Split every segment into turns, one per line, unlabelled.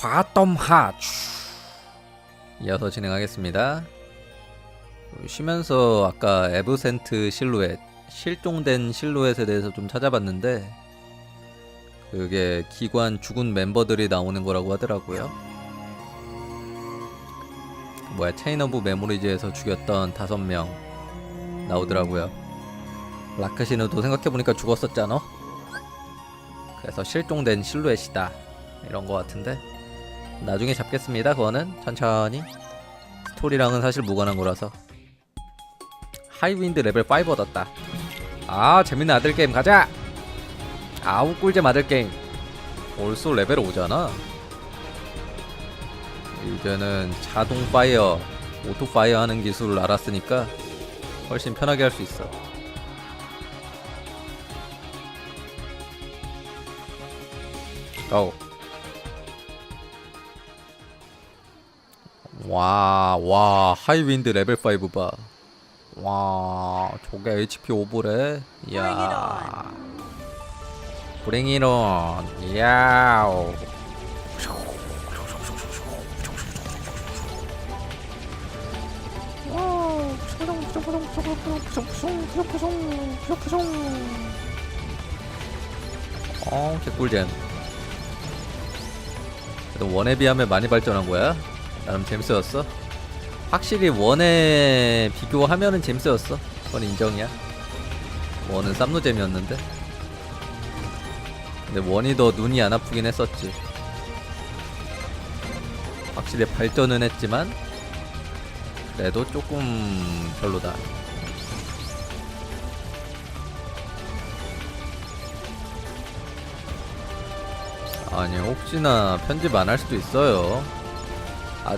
화덤하 이어서 진행하겠습니다. 쉬면서 아까 에브센트 실루엣 실종된 실루엣에 대해서 좀 찾아봤는데 그게 기관 죽은 멤버들이 나오는 거라고 하더라고요. 뭐야 체인 오브 메모리즈에서 죽였던 다섯 명 나오더라고요. 라크시누도 생각해보니까 죽었었잖아. 그래서 실종된 실루엣이다 이런 거 같은데 나중에 잡겠습니다. 그거는 천천히 스토리랑은 사실 무관한 거라서 하이윈드 레벨 5 얻었다. 아 재밌는 아들 게임 가자. 아우 꿀잼 아들 게임. 올소 레벨 5잖아. 이제는 자동 파이어, 오토 파이어 하는 기술을 알았으니까 훨씬 편하게 할 수 있어. 고. 와, 와, 하이윈드 레벨 5 봐. 와, 저게 HP 오버래. 이야. 브링 이론. 야우. 어, 개꿀잼. 그래도 원에 비하면 많이 발전한 거야. 나름 재밌어졌어. 확실히 원에 비교하면은 재밌어졌어. 그건 인정이야. 원은 쌈노잼이었는데. 근데 원이 더 눈이 안 아프긴 했었지. 확실히 발전은 했지만 그래도 조금 별로다. 아니 혹시나 편집 안 할 수도 있어요. 아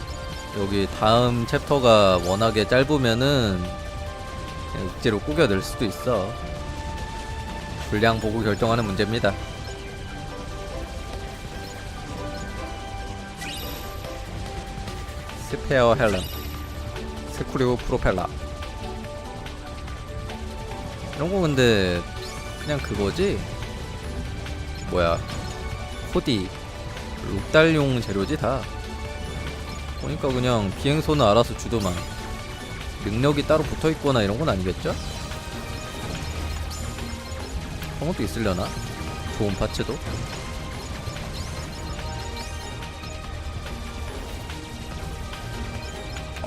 여기 다음 챕터가 워낙에 짧으면은 억지로 꾸겨 넣을 수도 있어. 분량 보고 결정하는 문제입니다. 스페어 헬름 스크류 프로펠러 이런 거 근데 그냥 그거지? 뭐야 코디 룩달용 재료지 다 보니까 그냥 비행소는 알아서 주더만 능력이 따로 붙어있거나 이런 건 아니겠죠? 그런 것도 있으려나? 좋은 파츠도?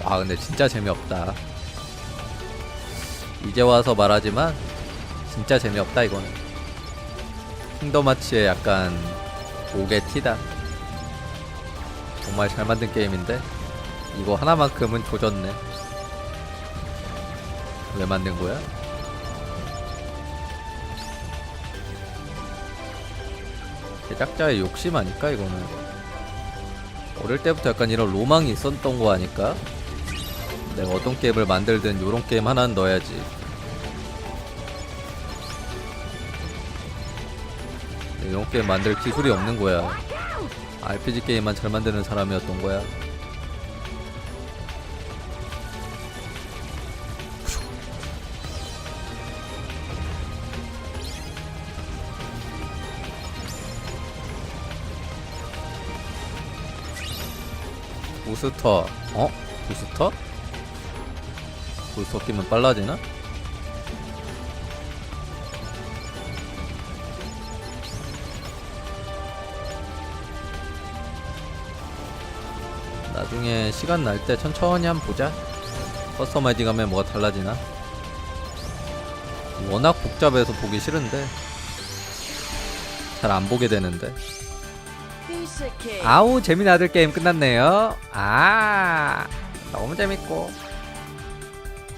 아 근데 진짜 재미없다 이제 와서 말하지만 진짜 재미없다 이거는 킹덤하츠의 약간 옥의 티다 정말 잘 만든 게임인데 이거 하나만큼은 조졌네 왜 만든 거야? 제작자의 욕심 아닐까 이거는 어릴 때부터 약간 이런 로망이 있었던 거 아닐까? 내가 어떤 게임을 만들든 요런 게임 하나는 넣어야지 이런 게임 만들 기술이 없는 거야 RPG 게임만 잘 만드는 사람이었던 거야 부스터 어? 부스터? 부스터 끼면 빨라지나? 나중에 시간 날 때 천천히 한번 보자. 커스터마이징 하면 뭐가 달라지나? 워낙 복잡해서 보기 싫은데. 잘 안 보게 되는데. 아우 재미난 아들 게임 끝났네요. 아 너무 재밌고.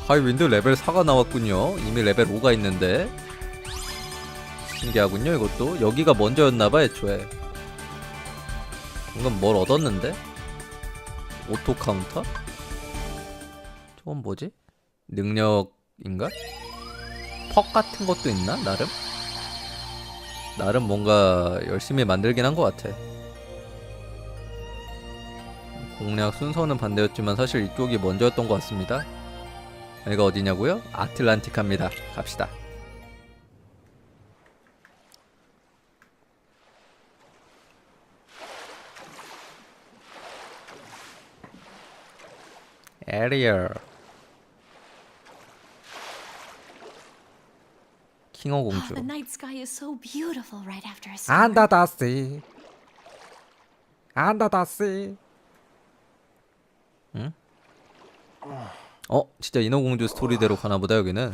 하이윈드 레벨 4가 나왔군요. 이미 레벨 5가 있는데. 신기하군요 이것도. 여기가 먼저였나봐 애초에. 방금 뭘 얻었는데 오토 카운터? 저건 뭐지? 능력인가? 퍽 같은 것도 있나? 나름? 나름 뭔가 열심히 만들긴 한 것 같아. 공략 순서는 반대였지만 사실 이쪽이 먼저였던 것 같습니다. 여기가 어디냐고요? 아틀란티카입니다. 갑시다. 에리얼 킹어
Oh,
공주
storm.
안다다씨 안다다씨
어 진짜 인어공주 스토리대로 가나보다 여기는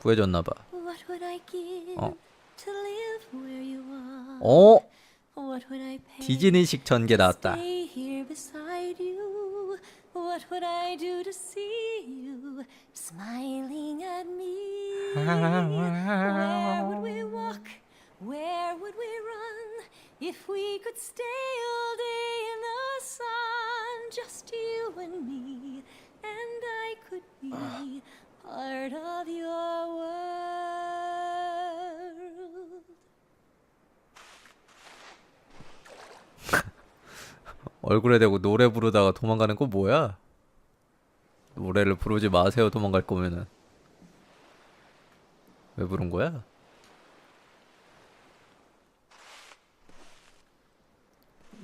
구해줬나봐
What would I give
Oh.
to live where you are?
어
What would I pay
디즈니식 전개
to
나왔다
stay here beside you? What would I do to see you smiling at me? Where would we walk? Where would we run? If we could stay all day in the sun, just you and me, and I could be part of your world.
얼굴에 대고 노래 부르다가 도망가는 거 뭐야? 노래를 부르지 마세요 도망갈 거면은 왜 부른 거야?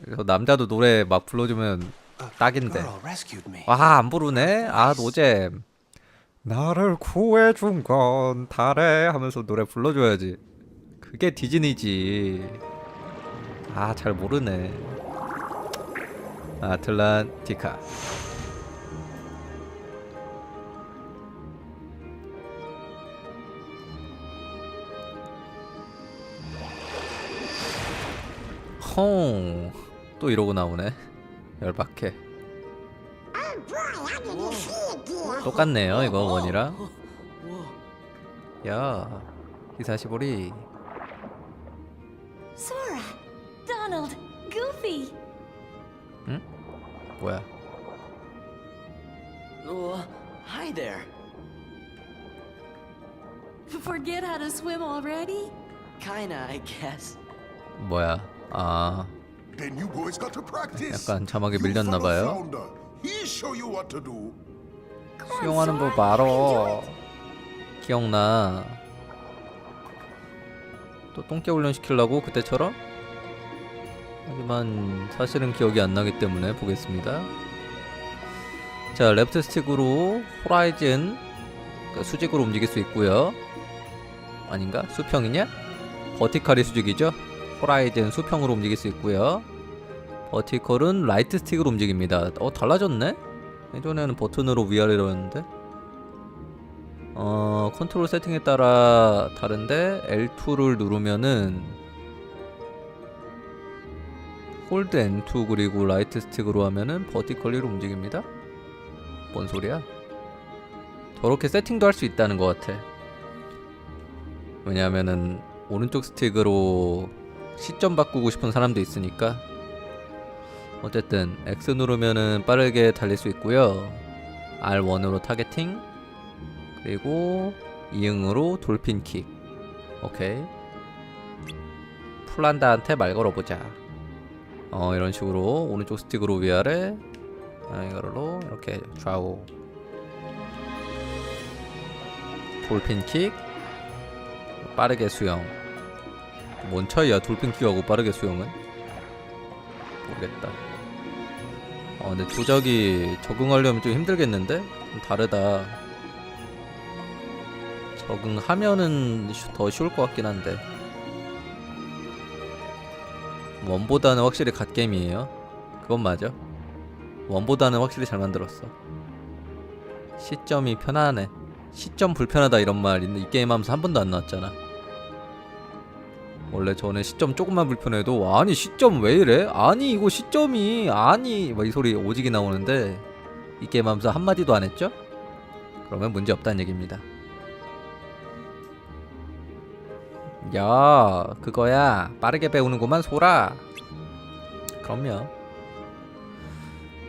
그래서 남자도 노래 막 불러주면 딱인데
Girl rescued me.
와안 부르네? 아 노잼 나를 구해준 건 달에 하면서 노래 불러줘야지. 그게 디즈니지. 아 잘 모르네. 아틀란티카. 헝또 이러고 나오네. 열받게 똑같네요 이거 원이랑 야 히사시보리
Sora, Donald, Goofy.
뭐야
Oh, hi there.
Forget how to swim already?
Kinda, I guess.
뭐야 아
Then you boys got to practice.
약간 자막에
You
밀렸나
follow
봐요.
Flounder. He'll show you what to do.
수영하는 법 알아 기억나 또 똥개 훈련 시키려고 그때처럼? 하지만 사실은 기억이 안 나기 때문에 보겠습니다 자 레프트 스틱으로 호라이즌 그러니까 수직으로 움직일 수 있고요 아닌가? 수평이냐? 버티칼이 수직이죠? 호라이즌 수평으로 움직일 수 있고요 버티컬은 라이트 스틱으로 움직입니다 어 달라졌네? 예전에는 버튼으로 위아래로였는데? 어 컨트롤 세팅에 따라 다른데 L2를 누르면은 홀드 N2 그리고 라이트 스틱으로 하면은 버티컬리로 움직입니다. 뭔 소리야? 저렇게 세팅도 할 수 있다는 것 같아. 왜냐하면은 오른쪽 스틱으로 시점 바꾸고 싶은 사람도 있으니까 어쨌든 X 누르면은 빠르게 달릴 수 있고요. R1으로 타겟팅 그리고 이응으로 돌핀 킥. 오케이. 플란다한테 말 걸어보자. 어 이런 식으로 오른쪽 스틱으로 위아래 아, 이걸로 이렇게 좌우 돌핀 킥 빠르게 수영 뭔 차이야 돌핀 킥하고 빠르게 수영은 모르겠다 어 근데 조작이 적응하려면 좀 힘들겠는데? 좀 다르다. 적응하면은 쉬- 더 쉬울 것 같긴 한데. 원보다는 확실히 갓게임이에요. 그건 맞아. 원보다는 확실히 잘 만들었어. 시점이 편하네 시점 불편하다 이런 말 이 게임 하면서 한 번도 안 나왔잖아 원래 저는 시점 조금만 불편해도 아니 시점 왜 이래? 아니 이거 시점이 아니 막 이 소리 오지게 나오는데 이 게임 하면서 한마디도 안 했죠? 그러면 문제 없다는 얘기입니다. 야 그거야. 빠르게 배우는구만 소라. 그럼요.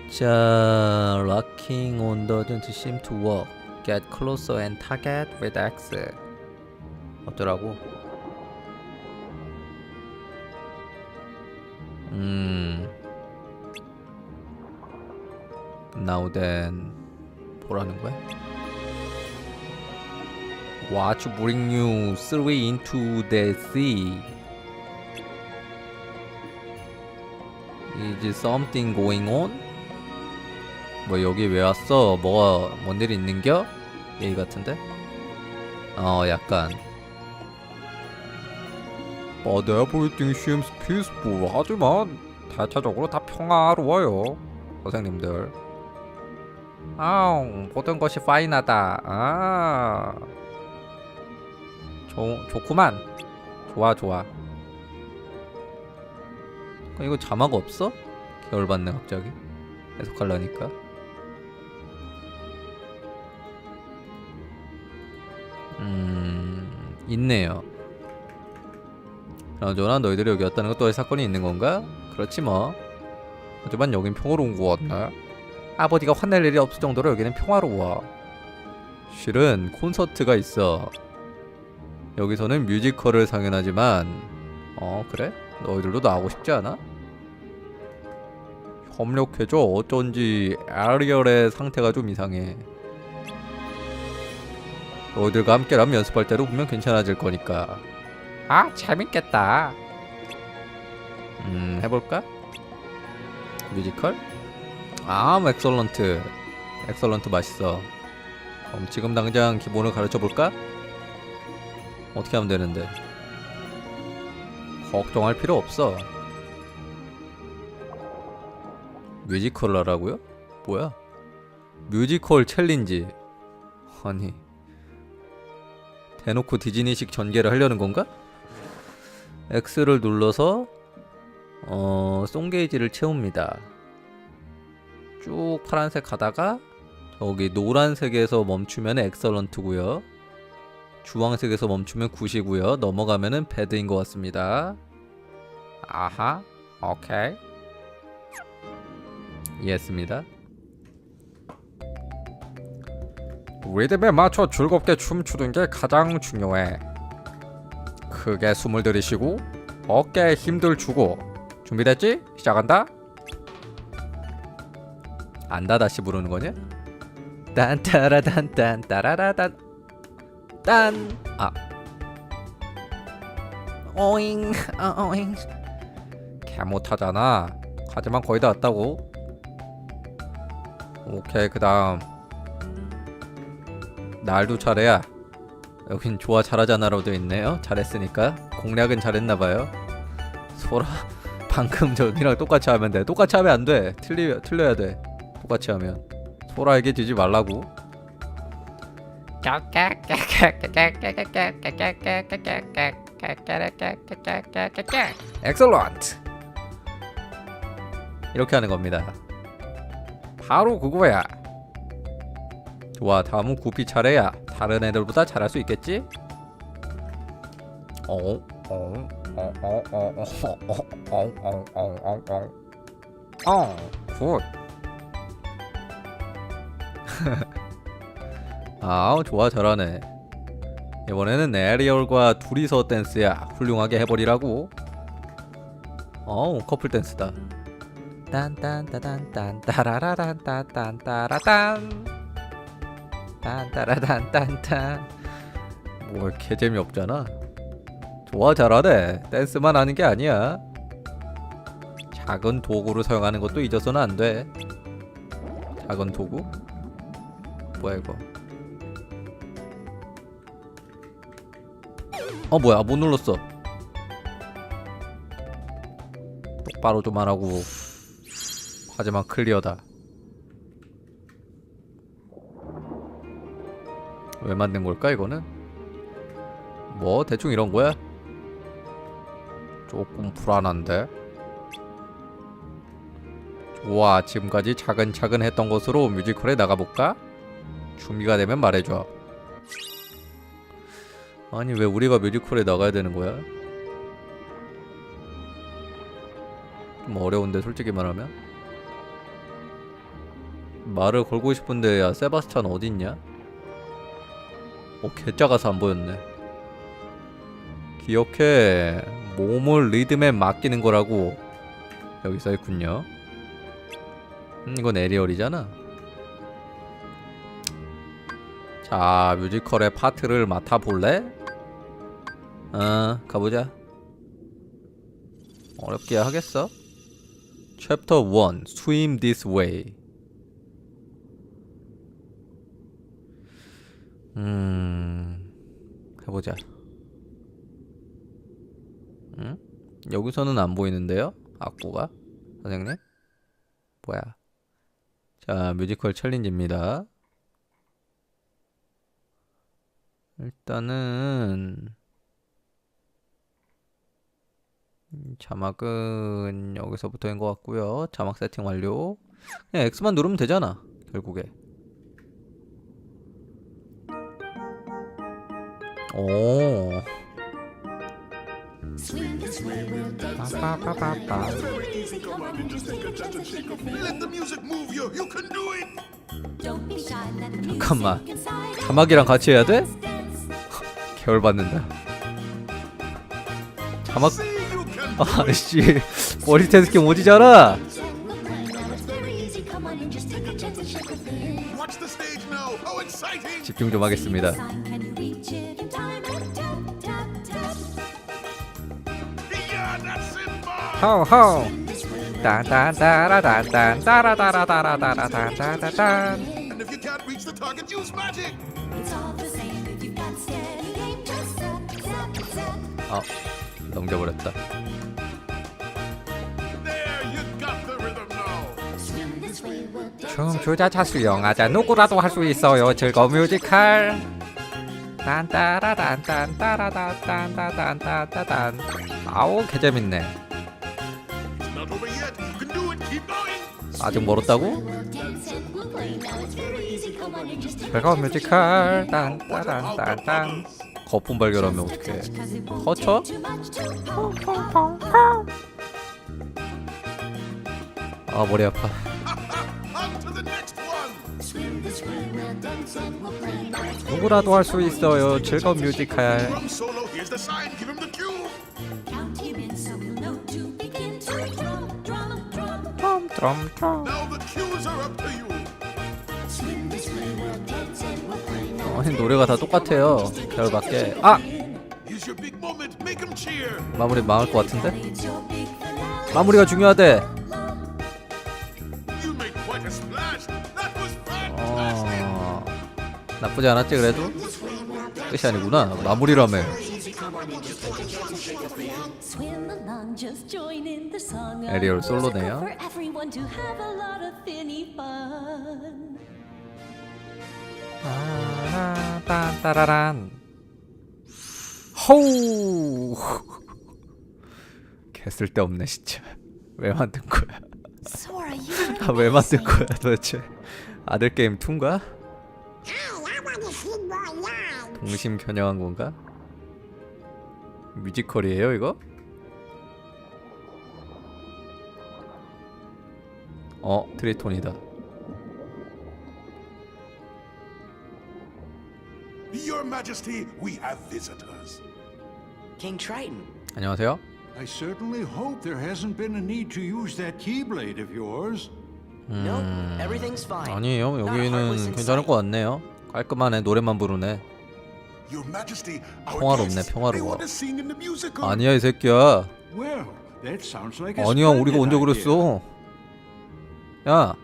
자 Locking on doesn't seem to work Get closer and target with X 어쩌라고 음 Now then 뭐라는 거야? What bring you three into the sea? Is something going on? 뭐 여기 왜 왔어? 뭐가 뭔 일이 있는겨? 얘기 같은데? 어 약간 But everything peaceful 하지만 대체적으로 다 평화로워요 선생님들. 아 모든 것이 파인하다. 아. 좋, 좋구만. 좋아 좋아. 어, 이거 자막 없어? 겨울받네 갑자기. 해석하려니까. 음 있네요 그나저나 너희들이 여기 왔다는 것도 사건이 있는 건가? 그렇지 뭐. 하지만 여긴 평화로운 것 같네 아버지가 화낼 일이 없을 정도로 여기는 평화로워. 실은 콘서트가 있어. 여기서는 뮤지컬을 상연하지만 어 그래? 너희들도 나오고 싶지 않아? 협력해줘. 어쩐지 아리얼의 상태가 좀 이상해. 너희들과 함께라면 연습할 때도 분명 괜찮아질 거니까 아 재밌겠다 음 해볼까? 뮤지컬? 아 엑설런트 엑설런트 맛있어 그럼 지금 당장 기본을 가르쳐볼까? 어떻게 하면 되는데 걱정할 필요 없어 뮤지컬 하라고요? 뭐야? 뮤지컬 챌린지 아니 대놓고 디즈니식 전개를 하려는 건가? X를 눌러서 어 송게이지를 채웁니다. 쭉 파란색 가다가 여기 노란색에서 멈추면 엑설런트고요. 주황색에서 멈추면 굿이고요. 넘어가면은 배드인 것 같습니다. 아하 오케이. 이해했습니다. 리듬에 맞춰 즐겁게 춤추는 게 가장 중요해 크게 숨을 들이쉬고 어깨에 힘들 주고 준비됐지? 시작한다. 안다 다시 부르는 거냐? 딴따라단 딴따라라단 딴 아. 오잉 아, 오잉. 개 못하잖아. 하지만 거의 다 왔다고. 오케이 그 다음. 날도 차례야 여긴 좋아 잘하잖아로 되어 있네요. 잘했으니까 공략은 잘했나봐요. 소라 방금 전이랑 똑같이 하면 돼. 똑같이 하면 안 돼. 틀리, 틀려야 돼. 똑같이 하면. 소라에게 지지 말라고. 엑셀런트 이렇게 하는 겁니다. 바로 그거야 좋아 다음은 구피 차례야 다른 애들보다 잘할 수 있겠지? 어? 어? 어? 어? 어? 어? 어? 어? 어? 어? 어? 어? 어? 굿아 좋아 잘하네 이번에는 에리얼과 둘이서 댄스야 훌륭하게 해버리라고 어 커플 댄스다 딴딴따단딴 따라라란따딴 따라딴 딴따라단딴딴. 뭐 이렇게 재미없잖아. 좋아 잘하네. 댄스만 하는 게 아니야. 작은 도구를 사용하는 것도 잊어서는 안돼. 작은 도구? 뭐야 이거? 어 뭐야? 못 눌렀어. 똑바로 좀 하라고. 하지만 클리어다 왜 만든 걸까 이거는? 뭐 대충 이런 거야? 조금 불안한데 좋아 지금까지 차근차근 했던 것으로 뮤지컬에 나가볼까? 준비가 되면 말해줘 아니 왜 우리가 뮤지컬에 나가야 되는 거야? 좀 어려운데 솔직히 말하면 말을 걸고 싶은데 야 세바스찬 어딨냐? 어 개작아서 안 보였네. 기억해. 몸을 리듬에 맡기는 거라고 여기 써있군요. 음, 이건 에리얼이잖아. 자 뮤지컬의 파트를 맡아볼래? 어 가보자. 어렵게 하겠어? 챕터 1 Swim This Way 음 해보자 응? 여기서는 안 보이는데요? 악보가? 선생님? 뭐야 자 뮤지컬 챌린지입니다 일단은 음, 자막은 여기서부터인 것 같고요. 자막 세팅 완료. 그냥 X만 누르면 되잖아. 결국에.
The music
잠깐만. 자막이랑 같이 해야 돼? 개월 받는다. 자막. 아씨 오지잖아.
Now.
How exciting.
집중 좀 하겠습니다. 호호.
Set.
아 넘겨버렸다.
There, you got the rhythm now.
Swing this way, we'll dance.
춤추자 차수영하자 누구라도 할 수 있어요 즐거운 뮤지컬 딴따라단딴따라단딴따단딴따단 아우 개재밌네 아직 멀었다고?
And
뮤지컬 딴따란딴딴? 거품 발견하면 어떡해?
거쳐?
아 머리 아파
On to the next one.
누구라도 할 수 있어요 즐거운 뮤지컬 트럼트럼
Now the cues are up to you.
아니 노래가 다 똑같아요 별밖에 아! 마무리 망할 것 같은데? 마무리가 중요하대. 어... 나쁘지 않았지 그래도? 끝이 아니구나 마무리라며
에리얼
솔로네요. 따라란. 호우! 개 쓸데 없네 진짜. 왜 만든 거야? 아, 왜 만든 거야 도대체? 아들 게임 2인가? 동심 겨냥한 건가? 뮤지컬이에요 이거? 어 트리톤이다
Your Majesty, we have visitors.
King Triton.
안녕하세요
I certainly hope there hasn't been a need to use that keyblade of yours.
Nope, everything's fine.
아니에요 여기는 괜찮을. 것 같네요 깔끔하네 노래만 부르네
Your Majesty,
평화롭네, 평화로워. 아니야 이 새끼야
Well, that sounds like a
아니야 우리가 언제. 그랬어 야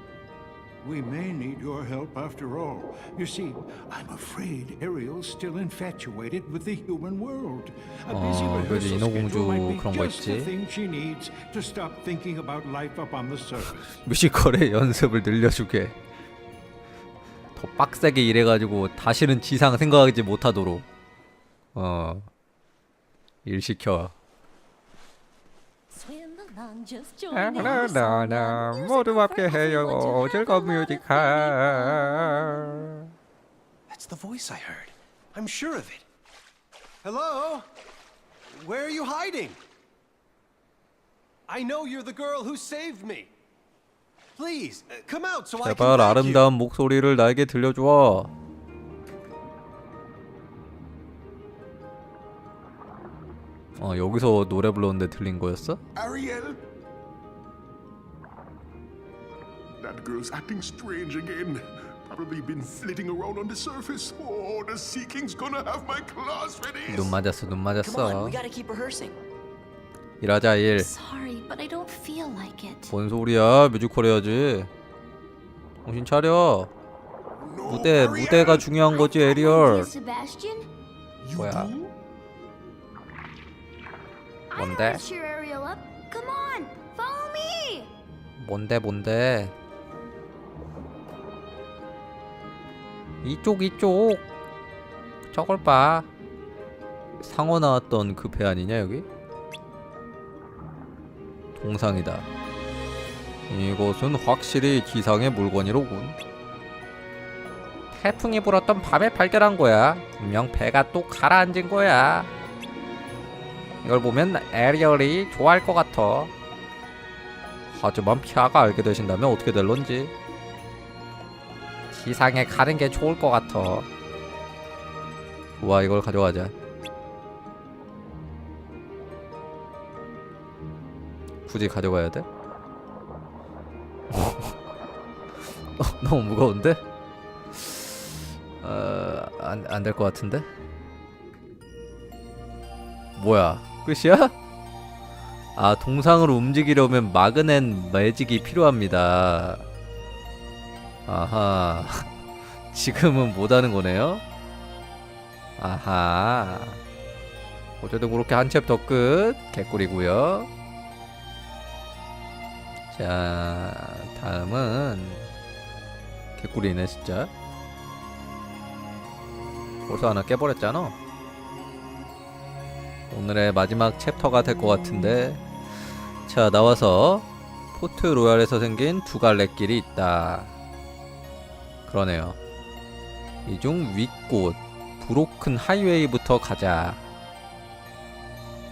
We may need your help after all. You see, I'm afraid Ariel's still infatuated with the human world. A busy
어, 그지,
rehearsal
인어공주
schedule might be
그런 거
just the
있지.
thing she needs to stop thinking about life up on the surface.
뮤지컬의 연습을 늘려주게 더 빡세게 일해가지고 다시는 지상 생각하지 못하도록 어 일 시켜 나나나 모두 함께 해요 즐거운 뮤지컬
That's the voice I heard. I'm sure of it. Hello? Where are you hiding? I know you're the girl who saved me. Please, uh, come out so I can
제발
thank you.
아름다운 목소리를 나에게 들려줘 어 여기서 노래 불렀는데 들린 거였어?
Ariel? That girl's acting strange again. probably been flitting around on the surface. Oh, the Sea King's gonna have my claws ready.
눈 맞았어 눈
Come on,
맞았어
we gotta keep rehearsing.
일하자 일
Sorry, but I don't feel like it.
뭔 소리야 뮤지컬 해야지 정신 차려
No,
무대
hurry
무대가
up.
중요한 거지 에리얼
Sebastian?
뭐야
I
뭔데
know how to cheer Ariel up. Come on, follow me.
뭔데 뭔데 이쪽 이쪽. 저걸 봐. 상어 나왔던 그 배 아니냐 여기? 동상이다. 이곳은 확실히 기상의 물건이로군. 태풍이 불었던 밤에 발견한 거야. 분명 배가 또 가라앉은 거야. 이걸 보면 에리얼이 좋아할 것 같아. 하지만 피아가 알게 되신다면 어떻게 될런지 지상에 가는 게 좋을 것 같아 좋아 이걸 가져가자 굳이 가져가야 돼? 어, 너무 무거운데? 어, 안, 안 될 것 같은데? 뭐야 끝이야? 아 동상으로 움직이려면 마그넷 매직이 필요합니다 아하 지금은 못하는 거네요? 아하. 어쨌든 그렇게 한 챕터 끝 개꿀이고요. 자 다음은 개꿀이네 진짜. 벌써 하나 깨버렸잖아. 오늘의 마지막 챕터가 될 것 같은데. 자 나와서 포트 로얄에서 생긴 두 갈래 길이 있다 그러네요 이중 윗곳 브로큰 하이웨이부터 가자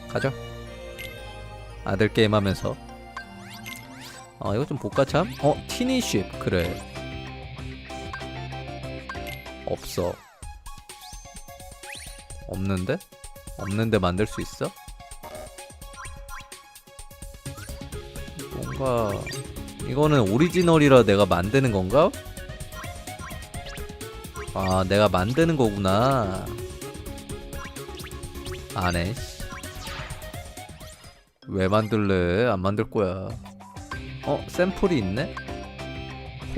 가죠 아들 게임 하면서 아 이거 좀 볼까 참? 어 티니쉽 그래 없어 없는데? 없는데 만들 수 있어? 뭔가 이거는 오리지널이라 내가 만드는 건가? 아 내가 만드는 거구나. 안해 왜 만들래? 안 만들 거야. 어 샘플이 있네?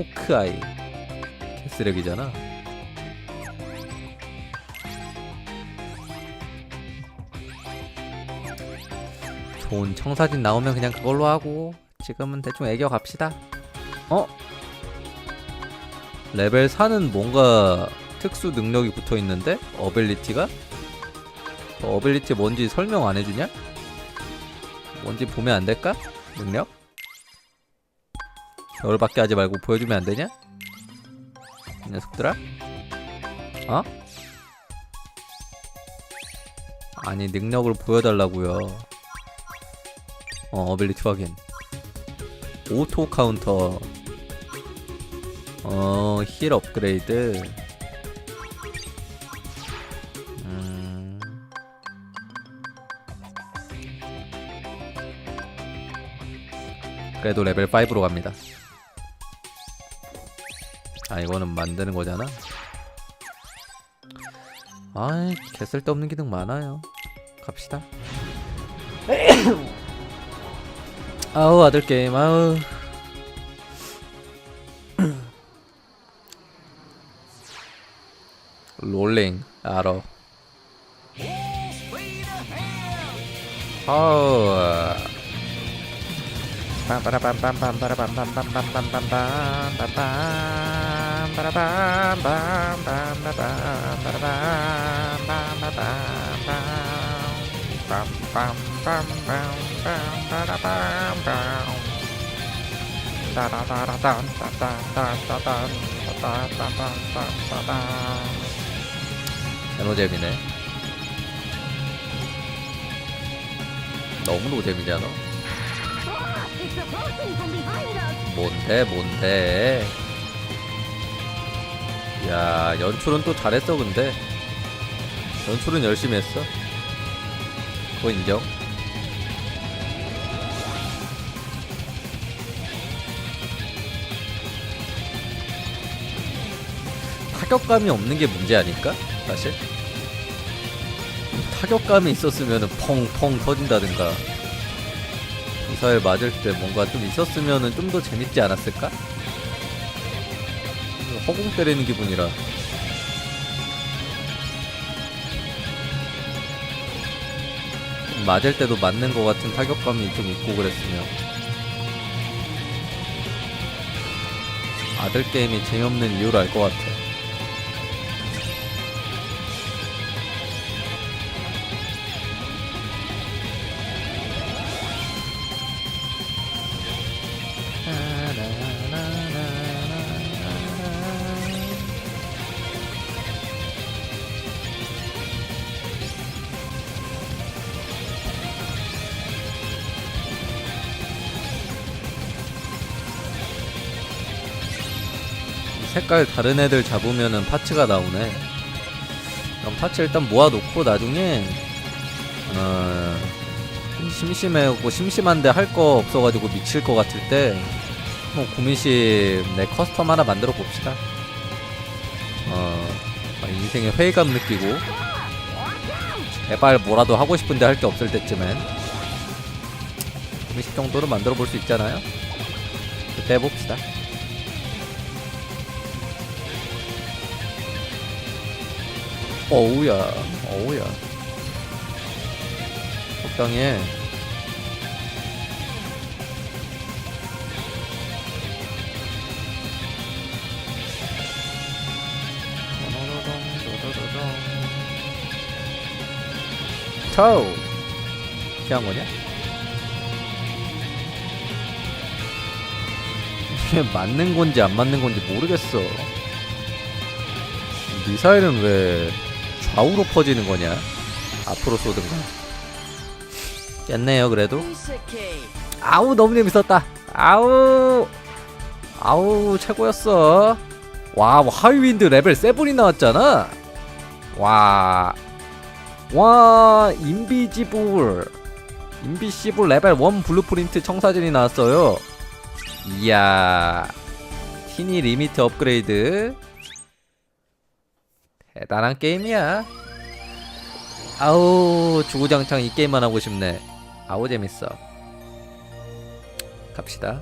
호크아이. 개쓰레기잖아. 좋은 청사진 나오면 그냥 그걸로 하고 지금은 대충 애교 갑시다. 어? 레벨 4는 뭔가 특수 능력이 붙어 있는데 어빌리티가 어, 어빌리티 뭔지 설명 안 해주냐? 뭔지 보면 안 될까? 능력? 열받게 하지 말고 보여주면 안 되냐? 이 녀석들아? 어? 아니 능력을 보여달라고요. 어 어빌리티 확인. 오토 카운터. 어 힐 업그레이드. 음. 그래도 레벨 5로 갑니다. 아 이거는 만드는 거잖아. 아이 개 쓸데없는 기능 많아요. 갑시다. 아우 아들 게임 아우. rolling at all. 우. 노잼이네. 너무 노잼이잖아. 뭔데 뭔데 야 연출은 또 잘했어 근데 연출은 열심히 했어 그거 인정 타격감이 없는 게 문제 아닐까? 사실 타격감이 있었으면은 펑펑 터진다든가 미사일 맞을 때 뭔가 좀 있었으면은 좀더 재밌지 않았을까? 허공 때리는 기분이라 좀 맞을 때도 맞는 것 같은 타격감이 좀 있고 그랬으면 아들 게임이 재미없는 이유를 알 것 같아. 색깔 다른 애들 잡으면은 파츠가 나오네. 그럼 파츠 일단 모아놓고 나중에 어, 심심해고 심심한데 할 거 없어가지고 미칠 것 같을 때 뭐 고민씨 내 커스텀 하나 만들어 봅시다. 어, 막 인생에 회의감 느끼고 제발 뭐라도 하고 싶은데 할 게 없을 때쯤엔 고민씨 정도로 만들어 볼 수 있잖아요. 그때 해봅시다. 어우야, 어우야. 적당히 해. 타오 피한 거냐? 이게 맞는 건지 안 맞는 건지 모르겠어. 미사일은 왜 좌우로 퍼지는 거냐? 앞으로 쏘든가. 깼네요, 그래도. 아우, 너무 재밌었다. 아우, 아우, 최고였어. 와, 하이윈드 레벨 7이 나왔잖아. 와, 와, 인비지블. 인비시블 레벨 1 블루프린트 청사진이 나왔어요. 이야, 티니 리미트 업그레이드. 대단한 게임이야. 아우 주구장창 이 게임만 하고 싶네. 아우 재밌어. 갑시다.